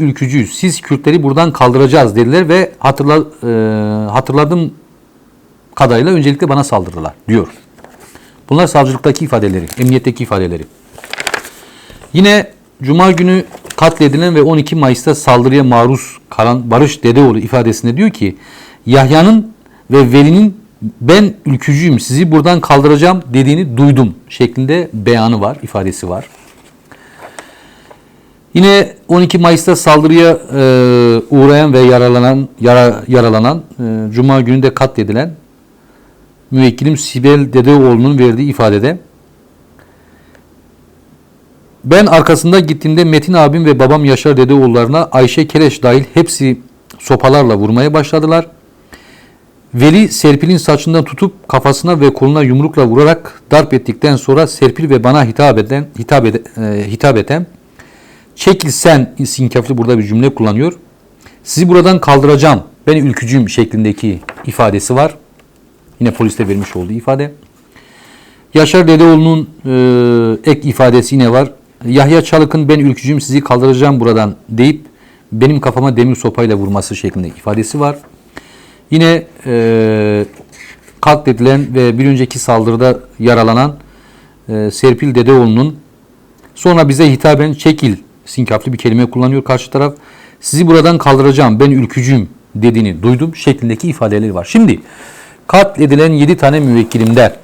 ülkücüyüz. Siz Kürtleri buradan kaldıracağız dediler ve hatırla, e, hatırladığım kadarıyla öncelikle bana saldırdılar diyor. Bunlar savcılıktaki ifadeleri, emniyetteki ifadeleri. Yine Cuma günü katledilen ve 12 Mayıs'ta saldırıya maruz kalan Barış Dedeoğlu ifadesinde diyor ki Yahya'nın ve Veli'nin ben ülkücüyüm sizi buradan kaldıracağım dediğini duydum şeklinde beyanı var, ifadesi var. Yine 12 Mayıs'ta saldırıya e, uğrayan ve yaralanan yara, yaralanan e, Cuma günü de katledilen müvekkilim Sibel Dedeoğlu'nun verdiği ifadede ben arkasında gittiğimde Metin abim ve babam Yaşar Dedeoğullarına Ayşe Kereş dahil hepsi sopalarla vurmaya başladılar. Veli Serpil'in saçından tutup kafasına ve koluna yumrukla vurarak darp ettikten sonra Serpil ve bana hitap eden hitap, ede, e, hitap eden çekil sen sinkaflı burada bir cümle kullanıyor. Sizi buradan kaldıracağım. Ben ülkücüyüm şeklindeki ifadesi var. Yine poliste vermiş olduğu ifade. Yaşar Dedeoğlu'nun e, ek ifadesi yine var. Yahya Çalık'ın ben ülkücüyüm sizi kaldıracağım buradan deyip benim kafama demir sopayla vurması şeklinde ifadesi var. Yine e, katledilen ve bir önceki saldırıda yaralanan e, Serpil Dedeoğlu'nun sonra bize hitaben çekil sinkaflı bir kelime kullanıyor karşı taraf. Sizi buradan kaldıracağım ben ülkücüyüm dediğini duydum şeklindeki ifadeleri var. Şimdi katledilen 7 tane müvekkilimde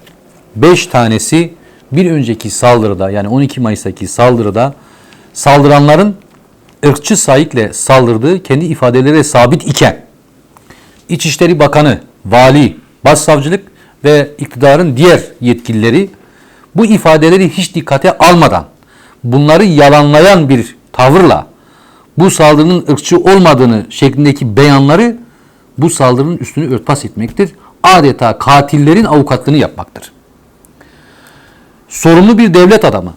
5 tanesi bir önceki saldırıda yani 12 Mayıs'taki saldırıda saldıranların ırkçı sahikle saldırdığı kendi ifadeleri sabit iken İçişleri Bakanı, Vali, Başsavcılık ve iktidarın diğer yetkilileri bu ifadeleri hiç dikkate almadan bunları yalanlayan bir tavırla bu saldırının ırkçı olmadığını şeklindeki beyanları bu saldırının üstünü örtbas etmektir. Adeta katillerin avukatlığını yapmaktır. Sorumlu bir devlet adamı,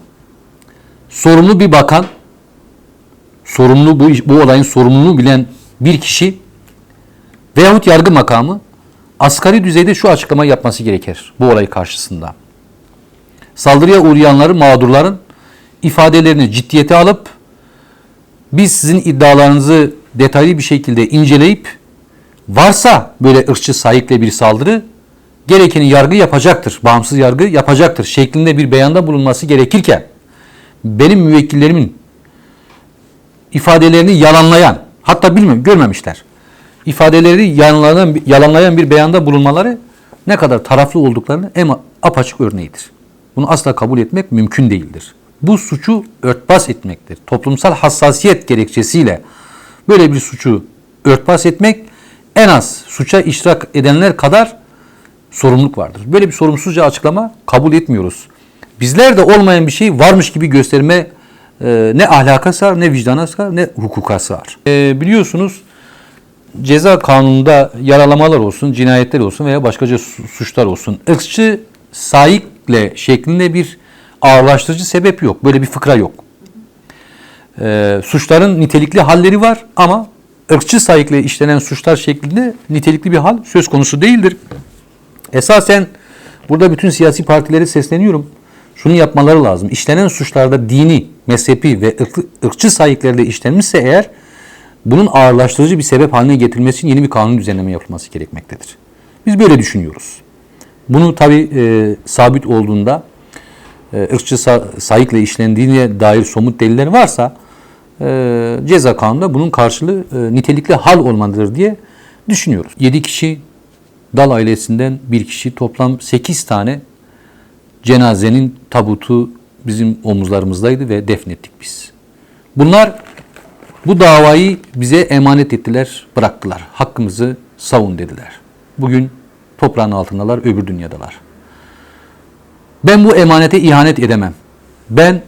sorumlu bir bakan, sorumlu bu, bu olayın sorumluluğunu bilen bir kişi veyahut yargı makamı asgari düzeyde şu açıklamayı yapması gerekir bu olay karşısında. Saldırıya uğrayanların, mağdurların ifadelerini ciddiyete alıp biz sizin iddialarınızı detaylı bir şekilde inceleyip varsa böyle ırkçı sahiple bir saldırı gerekeni yargı yapacaktır, bağımsız yargı yapacaktır şeklinde bir beyanda bulunması gerekirken benim müvekkillerimin ifadelerini yalanlayan hatta bilmiyorum görmemişler ifadeleri yalanlayan, yalanlayan bir beyanda bulunmaları ne kadar taraflı olduklarını en apaçık örneğidir. Bunu asla kabul etmek mümkün değildir. Bu suçu örtbas etmektir. Toplumsal hassasiyet gerekçesiyle böyle bir suçu örtbas etmek en az suça iştirak edenler kadar sorumluluk vardır. Böyle bir sorumsuzca açıklama kabul etmiyoruz. Bizler de olmayan bir şey varmış gibi gösterme e, ne ahlaka sığar, ne vicdana sığar, ne hukuka sığar. E, biliyorsunuz ceza kanununda yaralamalar olsun, cinayetler olsun veya başkaca suçlar olsun. Irkçı sahikle şeklinde bir ağırlaştırıcı sebep yok. Böyle bir fıkra yok. Ee, suçların nitelikli halleri var ama ırkçı sahikle işlenen suçlar şeklinde nitelikli bir hal söz konusu değildir. Esasen burada bütün siyasi partilere sesleniyorum. Şunu yapmaları lazım. İşlenen suçlarda dini, mezhepi ve ırkçı sahiplerle işlenmişse eğer bunun ağırlaştırıcı bir sebep haline getirilmesi için yeni bir kanun düzenleme yapılması gerekmektedir. Biz böyle düşünüyoruz. Bunu tabi e, sabit olduğunda e, ırkçı sa sayıkla işlendiğine dair somut deliller varsa e, ceza kanununda bunun karşılığı e, nitelikli hal olmalıdır diye düşünüyoruz. 7 kişi Dal ailesinden bir kişi toplam 8 tane cenazenin tabutu bizim omuzlarımızdaydı ve defnettik biz. Bunlar bu davayı bize emanet ettiler, bıraktılar. Hakkımızı savun dediler. Bugün toprağın altındalar, öbür dünyadalar. Ben bu emanete ihanet edemem. Ben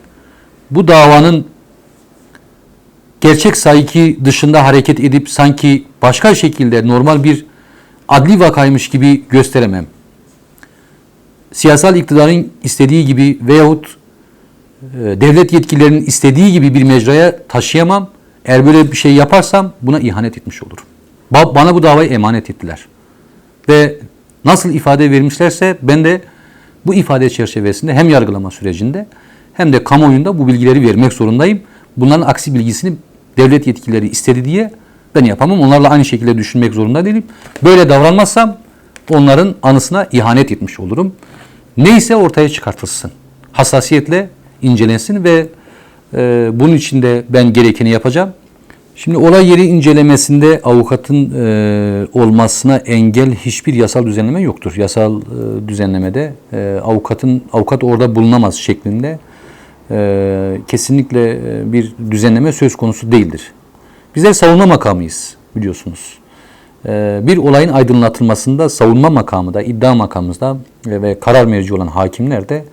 bu davanın gerçek sayki dışında hareket edip sanki başka şekilde normal bir adli vakaymış gibi gösteremem. Siyasal iktidarın istediği gibi veyahut e, devlet yetkililerinin istediği gibi bir mecraya taşıyamam. Eğer böyle bir şey yaparsam buna ihanet etmiş olurum. Bana bu davayı emanet ettiler. Ve nasıl ifade vermişlerse ben de bu ifade çerçevesinde hem yargılama sürecinde hem de kamuoyunda bu bilgileri vermek zorundayım. Bunların aksi bilgisini devlet yetkilileri istedi diye ben yapamam. Onlarla aynı şekilde düşünmek zorunda değilim. Böyle davranmazsam onların anısına ihanet etmiş olurum. Neyse ortaya çıkartılsın. Hassasiyetle incelensin ve e, bunun için de ben gerekeni yapacağım. Şimdi olay yeri incelemesinde avukatın e, olmasına engel hiçbir yasal düzenleme yoktur. Yasal e, düzenlemede e, avukatın avukat orada bulunamaz şeklinde e, kesinlikle e, bir düzenleme söz konusu değildir. Bizler savunma makamıyız biliyorsunuz. E, bir olayın aydınlatılmasında savunma makamı da iddia makamımızda e, ve karar merci olan hakimler de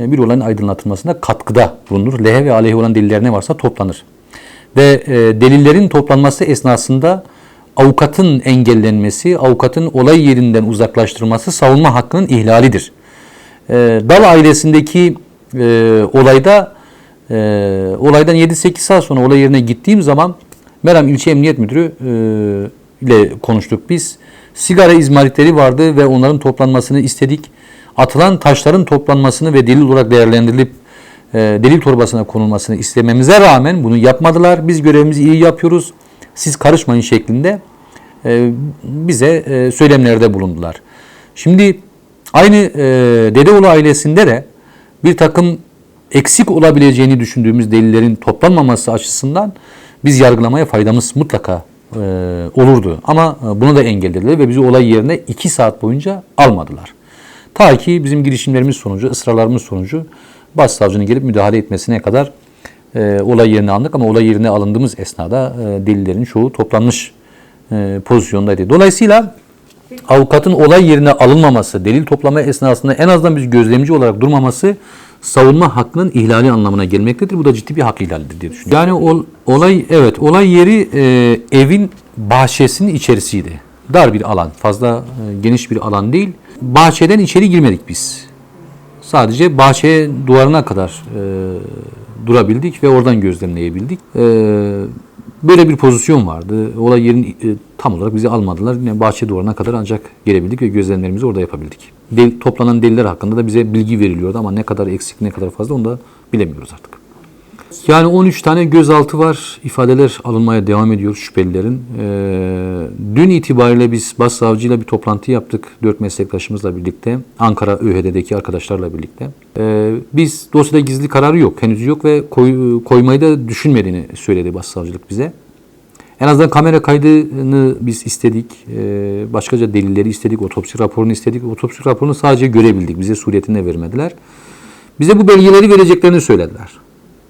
e, bir olayın aydınlatılmasında katkıda bulunur. Lehe ve aleyhe olan deliller ne varsa toplanır. Ve e, delillerin toplanması esnasında avukatın engellenmesi, avukatın olay yerinden uzaklaştırılması savunma hakkının ihlalidir. E, Dal ailesindeki e, olayda e, olaydan 7-8 saat sonra olay yerine gittiğim zaman Meram İlçe Emniyet Müdürü e, ile konuştuk biz. Sigara izmaritleri vardı ve onların toplanmasını istedik. Atılan taşların toplanmasını ve delil olarak değerlendirilip delil torbasına konulmasını istememize rağmen bunu yapmadılar. Biz görevimizi iyi yapıyoruz. Siz karışmayın şeklinde e, bize e, söylemlerde bulundular. Şimdi aynı e, Dedeoğlu ailesinde de bir takım eksik olabileceğini düşündüğümüz delillerin toplanmaması açısından biz yargılamaya faydamız mutlaka e, olurdu. Ama e, bunu da engellediler ve bizi olay yerine iki saat boyunca almadılar. Ta ki bizim girişimlerimiz sonucu, ısrarlarımız sonucu başsavcının gelip müdahale etmesine kadar e, olay yerine alındık ama olay yerine alındığımız esnada e, delillerin çoğu toplanmış e, pozisyondaydı. Dolayısıyla avukatın olay yerine alınmaması, delil toplama esnasında en azından biz gözlemci olarak durmaması savunma hakkının ihlali anlamına gelmektedir. Bu da ciddi bir hak ihlalidir diye düşünüyorum. Yani ol- olay evet olay yeri e, evin bahçesinin içerisiydi. Dar bir alan, fazla e, geniş bir alan değil. Bahçeden içeri girmedik biz. Sadece bahçeye duvarına kadar e, durabildik ve oradan gözlemleyebildik. E, böyle bir pozisyon vardı. Olay yerin e, tam olarak bizi almadılar. Yine bahçe duvarına kadar ancak gelebildik ve gözlemlerimizi orada yapabildik. Del, toplanan deliller hakkında da bize bilgi veriliyordu ama ne kadar eksik ne kadar fazla onu da bilemiyoruz artık. Yani 13 tane gözaltı var. İfadeler alınmaya devam ediyor şüphelilerin. Ee, dün itibariyle biz başsavcıyla bir toplantı yaptık. Dört meslektaşımızla birlikte. Ankara ÖHD'deki arkadaşlarla birlikte. Ee, biz dosyada gizli kararı yok. Henüz yok ve koy- koymayı da düşünmediğini söyledi başsavcılık bize. En azından kamera kaydını biz istedik. Ee, başkaca delilleri istedik. Otopsi raporunu istedik. Otopsi raporunu sadece görebildik. Bize suriyetinde vermediler. Bize bu belgeleri vereceklerini söylediler.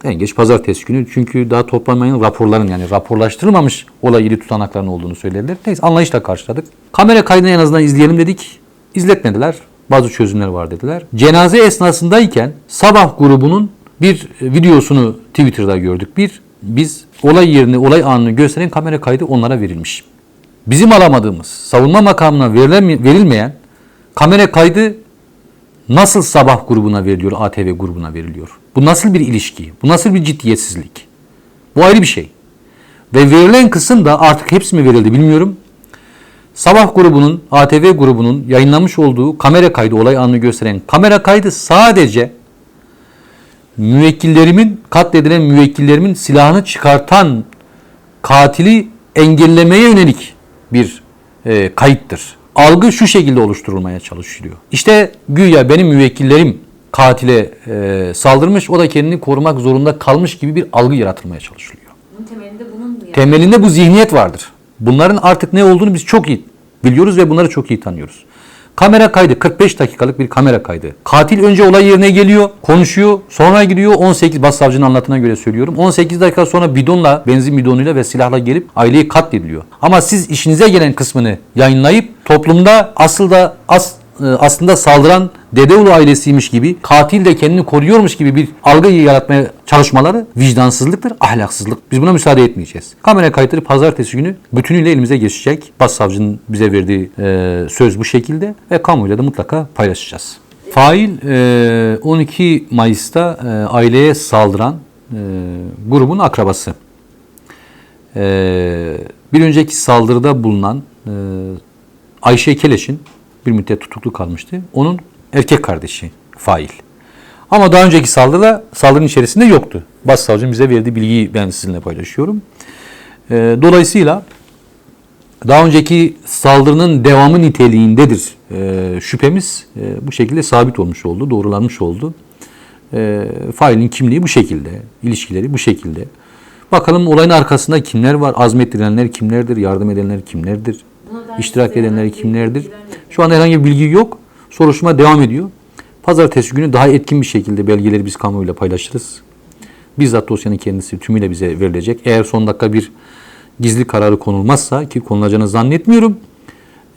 En geç pazartesi günü çünkü daha toplanmayan raporların yani raporlaştırılmamış olay ilgili tutanakların olduğunu söylediler. Neyse anlayışla karşıladık. Kamera kaydını en azından izleyelim dedik. İzletmediler. Bazı çözümler var dediler. Cenaze esnasındayken sabah grubunun bir videosunu Twitter'da gördük. Bir biz olay yerini, olay anını gösteren kamera kaydı onlara verilmiş. Bizim alamadığımız, savunma makamına verilmeyen kamera kaydı nasıl sabah grubuna veriliyor, ATV grubuna veriliyor? Bu nasıl bir ilişki? Bu nasıl bir ciddiyetsizlik? Bu ayrı bir şey. Ve verilen kısım da artık hepsi mi verildi bilmiyorum. Sabah grubunun, ATV grubunun yayınlamış olduğu kamera kaydı, olay anını gösteren kamera kaydı sadece müvekkillerimin, katledilen müvekkillerimin silahını çıkartan katili engellemeye yönelik bir e, kayıttır. Algı şu şekilde oluşturulmaya çalışılıyor. İşte güya benim müvekkillerim katile e, saldırmış, o da kendini korumak zorunda kalmış gibi bir algı yaratılmaya çalışılıyor. Bunun temelinde bunun yani? Temelinde bu zihniyet vardır. Bunların artık ne olduğunu biz çok iyi biliyoruz ve bunları çok iyi tanıyoruz. Kamera kaydı 45 dakikalık bir kamera kaydı. Katil önce olay yerine geliyor, konuşuyor, sonra gidiyor 18 başsavcının anlatına göre söylüyorum. 18 dakika sonra bidonla, benzin bidonuyla ve silahla gelip aileyi katlediliyor. Ama siz işinize gelen kısmını yayınlayıp toplumda asıl da as, e, aslında saldıran Dedeoğlu ailesiymiş gibi, katil de kendini koruyormuş gibi bir algı yaratmaya çalışmaları vicdansızlıktır, ahlaksızlık. Biz buna müsaade etmeyeceğiz. Kamera kayıtları pazartesi günü bütünüyle elimize geçecek. Başsavcının bize verdiği e, söz bu şekilde ve kamuyla da mutlaka paylaşacağız. Fail e, 12 Mayıs'ta e, aileye saldıran e, grubun akrabası. E, bir önceki saldırıda bulunan e, Ayşe Keleş'in bir müddet tutuklu kalmıştı. Onun erkek kardeşi fail. Ama daha önceki saldırıda saldırının içerisinde yoktu. Başsavcının bize verdiği bilgiyi ben sizinle paylaşıyorum. E, dolayısıyla daha önceki saldırının devamı niteliğindedir e, şüphemiz e, bu şekilde sabit olmuş oldu, doğrulanmış oldu. E, failin kimliği bu şekilde, ilişkileri bu şekilde. Bakalım olayın arkasında kimler var, azmettirenler kimlerdir, yardım edenler kimlerdir, iştirak edenler kimlerdir. Şu an herhangi bir bilgi yok. Soruşturma devam ediyor. Pazartesi günü daha etkin bir şekilde belgeleri biz kamuoyuyla paylaşırız. Bizzat dosyanın kendisi tümüyle bize verilecek. Eğer son dakika bir gizli kararı konulmazsa ki konulacağını zannetmiyorum.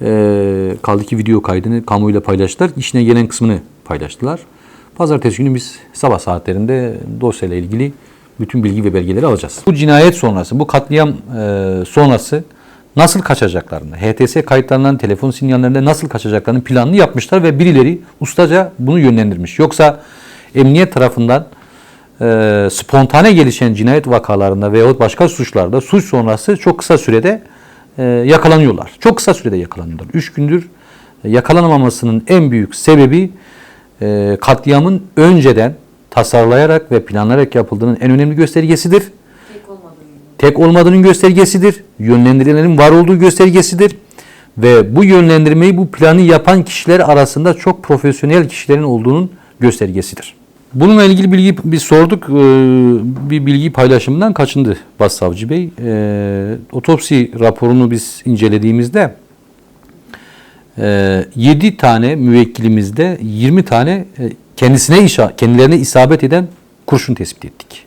Ee, kaldı ki video kaydını kamuoyuyla paylaştılar. İşine gelen kısmını paylaştılar. Pazartesi günü biz sabah saatlerinde dosyayla ilgili bütün bilgi ve belgeleri alacağız. Bu cinayet sonrası, bu katliam e, sonrası nasıl kaçacaklarını, HTS kayıtlarından, telefon sinyallerinde nasıl kaçacaklarını planını yapmışlar ve birileri ustaca bunu yönlendirmiş. Yoksa emniyet tarafından e, spontane gelişen cinayet vakalarında veyahut başka suçlarda suç sonrası çok kısa sürede e, yakalanıyorlar. Çok kısa sürede yakalanıyorlar. Üç gündür yakalanamamasının en büyük sebebi e, katliamın önceden tasarlayarak ve planlayarak yapıldığının en önemli göstergesidir. Tek olmadığını. Tek olmadığının göstergesidir. Yönlendirilenin var olduğu göstergesidir. Ve bu yönlendirmeyi, bu planı yapan kişiler arasında çok profesyonel kişilerin olduğunun göstergesidir. Bununla ilgili bilgi biz sorduk. Ee, Bir bilgi paylaşımından kaçındı Başsavcı Bey. Ee, Otopsi raporunu biz incelediğimizde 7 tane müvekkilimizde 20 tane e, kendisine kendilerine isabet eden kurşun tespit ettik.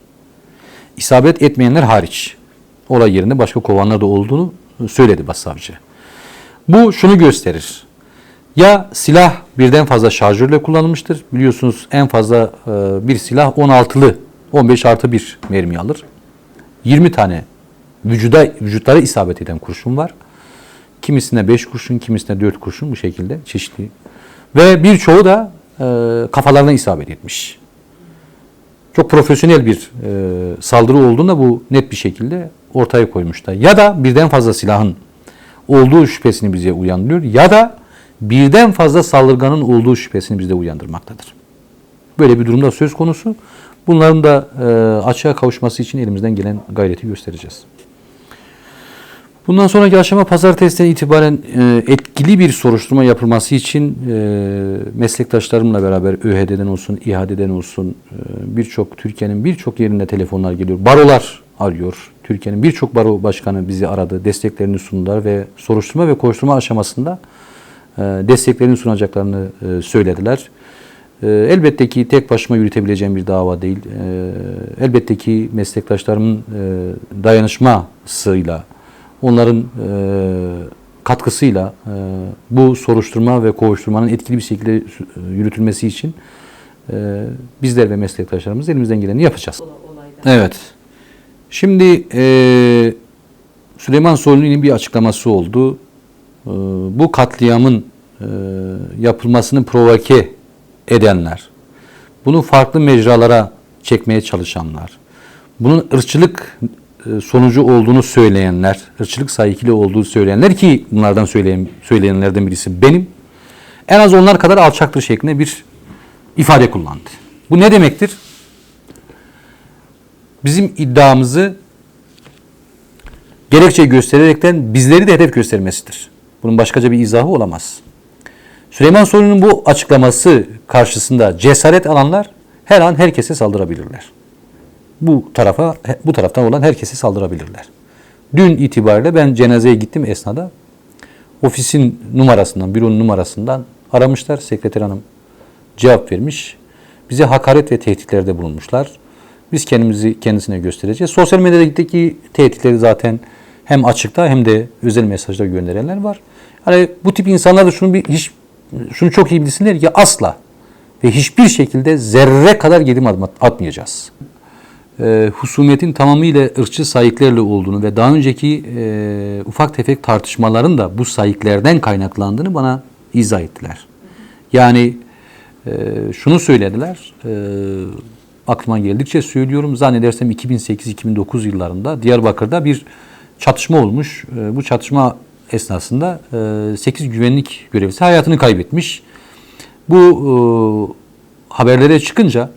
İsabet etmeyenler hariç. Olay yerinde başka kovanlar da olduğunu söyledi başsavcı. Bu şunu gösterir. Ya silah birden fazla şarjörle kullanılmıştır. Biliyorsunuz en fazla e, bir silah 16'lı 15 artı 1 mermi alır. 20 tane vücuda, vücutlara isabet eden kurşun var. Kimisine 5 kurşun, kimisine 4 kurşun bu şekilde çeşitli. Ve birçoğu da e, kafalarına isabet etmiş. Çok profesyonel bir e, saldırı olduğunda bu net bir şekilde ortaya koymuşlar. Ya da birden fazla silahın olduğu şüphesini bize uyandırıyor ya da birden fazla saldırganın olduğu şüphesini bizde uyandırmaktadır. Böyle bir durumda söz konusu. Bunların da e, açığa kavuşması için elimizden gelen gayreti göstereceğiz. Bundan sonraki aşama pazartesiden itibaren e, etkili bir soruşturma yapılması için e, meslektaşlarımla beraber ÖHD'den olsun, İHA'den olsun e, birçok Türkiye'nin birçok yerinde telefonlar geliyor. Barolar arıyor. Türkiye'nin birçok baro başkanı bizi aradı, desteklerini sundular ve soruşturma ve koşturma aşamasında e, desteklerini sunacaklarını e, söylediler. E, Elbette ki tek başıma yürütebileceğim bir dava değil. Elbette ki meslektaşlarımın dayanışmasıyla, onların katkısıyla bu soruşturma ve kovuşturmanın etkili bir şekilde yürütülmesi için bizler ve meslektaşlarımız elimizden geleni yapacağız. Evet. Şimdi e, Süleyman Soylu'nun bir açıklaması oldu. E, bu katliamın e, yapılmasını provoke edenler, bunu farklı mecralara çekmeye çalışanlar, bunun ırkçılık sonucu olduğunu söyleyenler, ırkçılık sahikili olduğu söyleyenler ki bunlardan söyleyen, söyleyenlerden birisi benim. En az onlar kadar alçaktır şeklinde bir ifade kullandı. Bu ne demektir? Bizim iddiamızı gerekçe göstererekten bizleri de hedef göstermesidir. Bunun başkaca bir izahı olamaz. Süleyman Soylu'nun bu açıklaması karşısında cesaret alanlar her an herkese saldırabilirler. Bu tarafa bu taraftan olan herkese saldırabilirler. Dün itibariyle ben cenazeye gittim esnada. Ofisin numarasından, büronun numarasından aramışlar. Sekreter hanım cevap vermiş. Bize hakaret ve tehditlerde bulunmuşlar. Biz kendimizi kendisine göstereceğiz. Sosyal medyadaki tehditleri zaten hem açıkta hem de özel mesajlar gönderenler var. Hani bu tip insanlar da şunu bir hiç şunu çok iyi bilsinler ki asla ve hiçbir şekilde zerre kadar at- atmayacağız. Ee, husumetin tamamıyla ırkçı sayıklarla olduğunu ve daha önceki e, ufak tefek tartışmaların da bu sayıklardan kaynaklandığını bana izah ettiler. Yani e, şunu söylediler, e, aklıma geldikçe söylüyorum. Zannedersem 2008-2009 yıllarında Diyarbakır'da bir çatışma olmuş. E, bu çatışma esnasında e, 8 güvenlik görevlisi hayatını kaybetmiş. Bu e, haberlere çıkınca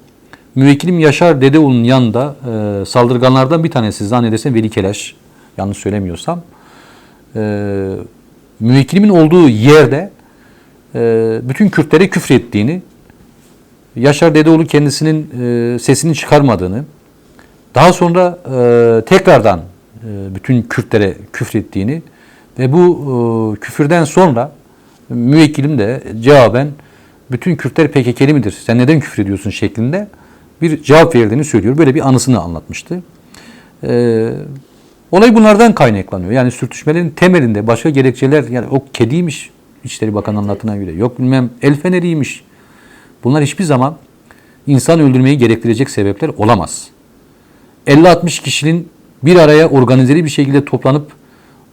müvekkilim Yaşar Dedeoğlu'nun yanında e, saldırganlardan bir tanesi zannedersem Veli Keleş yanlış söylemiyorsam. E, müvekkilimin olduğu yerde e, bütün Kürtlere küfrettiğini, Yaşar Dedeoğlu kendisinin e, sesini çıkarmadığını, daha sonra e, tekrardan e, bütün Kürtlere küfrettiğini ve bu e, küfürden sonra müvekkilim de cevaben bütün Kürtler PKK'li midir? Sen neden küfür ediyorsun şeklinde bir cevap verdiğini söylüyor. Böyle bir anısını anlatmıştı. E, olay bunlardan kaynaklanıyor. Yani sürtüşmelerin temelinde başka gerekçeler yani o kediymiş İçişleri Bakanı anlatına göre. Yok bilmem el feneriymiş. Bunlar hiçbir zaman insan öldürmeyi gerektirecek sebepler olamaz. 50-60 kişinin bir araya organizeli bir şekilde toplanıp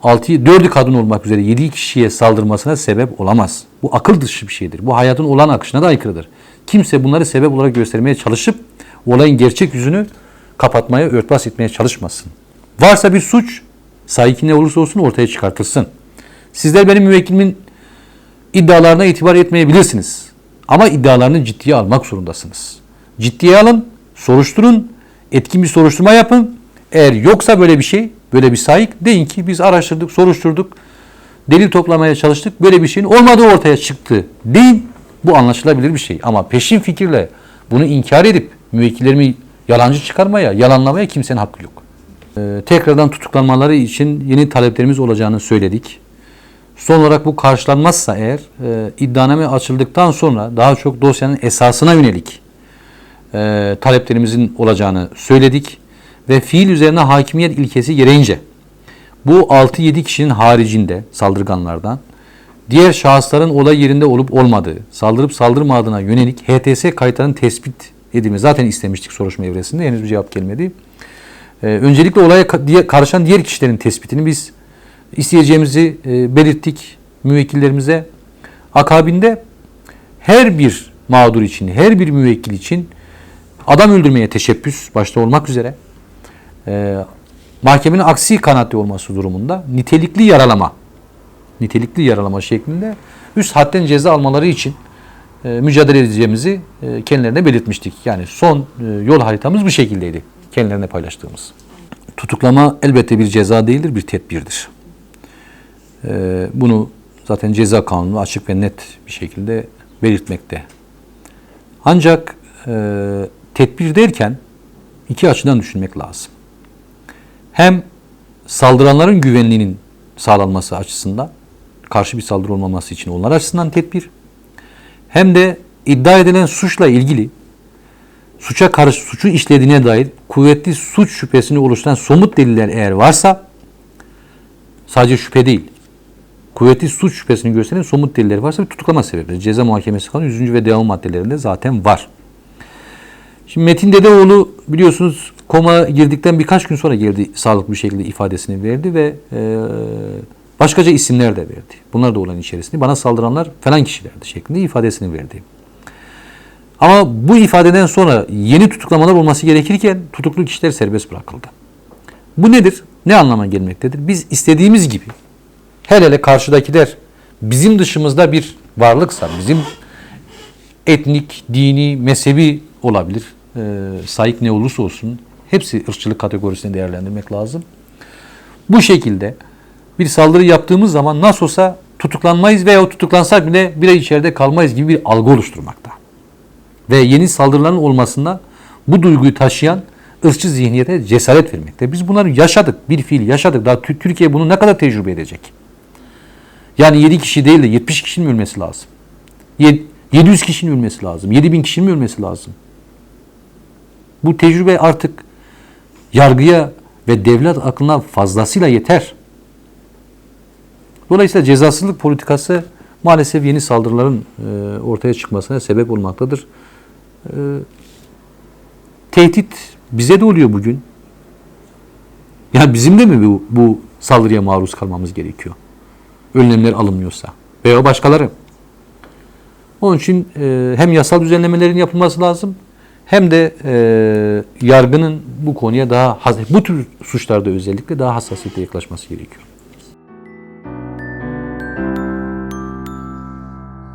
6 4'ü kadın olmak üzere 7 kişiye saldırmasına sebep olamaz. Bu akıl dışı bir şeydir. Bu hayatın olan akışına da aykırıdır. Kimse bunları sebep olarak göstermeye çalışıp olayın gerçek yüzünü kapatmaya, örtbas etmeye çalışmasın. Varsa bir suç, sahiki ne olursa olsun ortaya çıkartılsın. Sizler benim müvekkilimin iddialarına itibar etmeyebilirsiniz. Ama iddialarını ciddiye almak zorundasınız. Ciddiye alın, soruşturun, etkin bir soruşturma yapın. Eğer yoksa böyle bir şey, böyle bir sahip deyin ki biz araştırdık, soruşturduk, delil toplamaya çalıştık, böyle bir şeyin olmadığı ortaya çıktı deyin. Bu anlaşılabilir bir şey. Ama peşin fikirle bunu inkar edip müvekkillerimi yalancı çıkarmaya, yalanlamaya kimsenin hakkı yok. Ee, tekrardan tutuklanmaları için yeni taleplerimiz olacağını söyledik. Son olarak bu karşılanmazsa eğer e, iddianame açıldıktan sonra daha çok dosyanın esasına yönelik e, taleplerimizin olacağını söyledik. Ve fiil üzerine hakimiyet ilkesi gereğince bu 6-7 kişinin haricinde saldırganlardan diğer şahısların olay yerinde olup olmadığı, saldırıp saldırmadığına yönelik HTS kayıtlarının tespit edilmesi. Zaten istemiştik soruşturma evresinde henüz bir cevap gelmedi. E, öncelikle olaya karışan diğer kişilerin tespitini biz isteyeceğimizi e, belirttik müvekkillerimize. Akabinde her bir mağdur için, her bir müvekkil için adam öldürmeye teşebbüs başta olmak üzere e, mahkemenin aksi kanaatli olması durumunda nitelikli yaralama nitelikli yaralama şeklinde üst hadden ceza almaları için e, mücadele edeceğimizi kendilerine belirtmiştik. Yani son yol haritamız bu şekildeydi kendilerine paylaştığımız. Tutuklama elbette bir ceza değildir, bir tedbirdir. E, bunu zaten ceza kanunu açık ve net bir şekilde belirtmekte. Ancak e, tedbir derken iki açıdan düşünmek lazım. Hem saldıranların güvenliğinin sağlanması açısından, karşı bir saldırı olmaması için onlar açısından tedbir. Hem de iddia edilen suçla ilgili suça karşı suçu işlediğine dair kuvvetli suç şüphesini oluşturan somut deliller eğer varsa sadece şüphe değil. Kuvvetli suç şüphesini gösteren somut deliller varsa bir tutuklama sebebidir. Ceza muhakemesi kanunu 100. ve devam maddelerinde zaten var. Şimdi Metin Dedeoğlu biliyorsunuz koma girdikten birkaç gün sonra geldi sağlıklı bir şekilde ifadesini verdi ve e, başkaca isimler de verdi. Bunlar da olan içerisinde bana saldıranlar falan kişilerdi şeklinde ifadesini verdi. Ama bu ifadeden sonra yeni tutuklamalar olması gerekirken tutuklu kişiler serbest bırakıldı. Bu nedir? Ne anlama gelmektedir? Biz istediğimiz gibi hele hele karşıdakiler bizim dışımızda bir varlıksa, bizim etnik, dini, mezhebi olabilir. E, sahip ne olursa olsun hepsi ırkçılık kategorisinde değerlendirmek lazım. Bu şekilde bir saldırı yaptığımız zaman nasıl olsa tutuklanmayız veya tutuklansak bile bir ay içeride kalmayız gibi bir algı oluşturmakta. Ve yeni saldırıların olmasında bu duyguyu taşıyan ırkçı zihniyete cesaret vermekte. Biz bunları yaşadık, bir fiil yaşadık. Daha Tü- Türkiye bunu ne kadar tecrübe edecek? Yani 7 kişi değil de 70 kişinin ölmesi lazım. Yed- 700 kişinin ölmesi lazım. 7000 kişinin ölmesi lazım. Bu tecrübe artık yargıya ve devlet aklına fazlasıyla yeter. Dolayısıyla cezasızlık politikası maalesef yeni saldırıların e, ortaya çıkmasına sebep olmaktadır. E, tehdit bize de oluyor bugün. Yani bizim de mi bu, bu saldırıya maruz kalmamız gerekiyor? Önlemler alınmıyorsa veya başkaları. Onun için e, hem yasal düzenlemelerin yapılması lazım hem de e, yargının bu konuya daha bu tür suçlarda özellikle daha hassasiyetle yaklaşması gerekiyor.